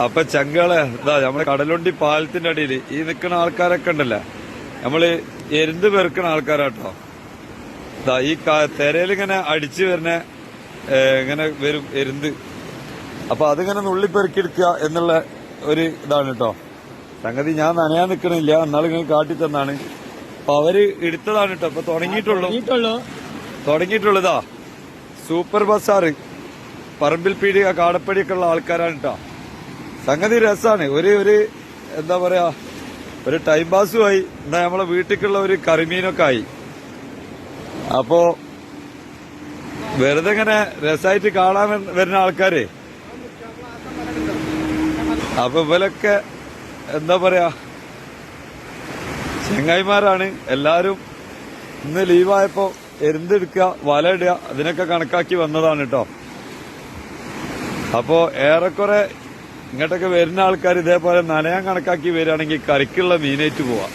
അപ്പൊ ചങ്കളെ ഇതാ നമ്മളെ കടലുണ്ടി പാലത്തിന്റെ അടിയിൽ ഈ നിൽക്കുന്ന ആൾക്കാരൊക്കെ ഉണ്ടല്ലേ? നമ്മൾ എരുന്ന് പെറുക്കുന്ന ആൾക്കാരാട്ടോ. ഇതാ ഈ തെരയിലിങ്ങനെ അടിച്ചു വരുന്ന ഇങ്ങനെ വരും എരുന്ത്. അപ്പൊ അതിങ്ങനെ നുള്ളി പെറുക്കിയെടുക്കുക എന്നുള്ള ഒരു ഇതാണ് കേട്ടോ. സംഗതി ഞാൻ നനയാൻ നിൽക്കണില്ല എന്നാലും ഇങ്ങനെ കാട്ടി തന്നാണ്. അപ്പൊ അവർ എടുത്തതാണ് കേട്ടോ അപ്പൊ തുടങ്ങിയിട്ടുള്ളൂ. തുടങ്ങിയിട്ടുള്ളതാ സൂപ്പർ ബസ്സാറ് പറമ്പിൽ പീടിക കാടപ്പടിയൊക്കെ ഉള്ള ആൾക്കാരാണ് കേട്ടോ. സംഗതി രസാണ്. ഒരു ഒരു എന്താ പറയാ ഒരു ടൈം പാസും ആയി. എന്താ നമ്മളെ വീട്ടിലേക്കുള്ള ഒരു കറിമീനൊക്കെ ആയി. അപ്പോ വെറുതെ ഇങ്ങനെ രസമായിട്ട് കാണാൻ വരുന്ന ആൾക്കാരെ. അപ്പൊ ഇവലൊക്കെ എന്താ പറയാ ചെങ്ങായിമാരാണ്. എല്ലാരും ഇന്ന് ലീവായപ്പോ എരുന്തെടുക്കുക വല ഇടുക അതിനൊക്കെ കണക്കാക്കി വന്നതാണ് കേട്ടോ അപ്പോ ഏറെക്കുറെ ഇങ്ങോട്ടൊക്കെ വരുന്ന ആൾക്കാർ ഇതേപോലെ നനയാൻ കണക്കാക്കി വരികയാണെങ്കിൽ കറിക്കുള്ള മീനേറ്റ് പോവാം.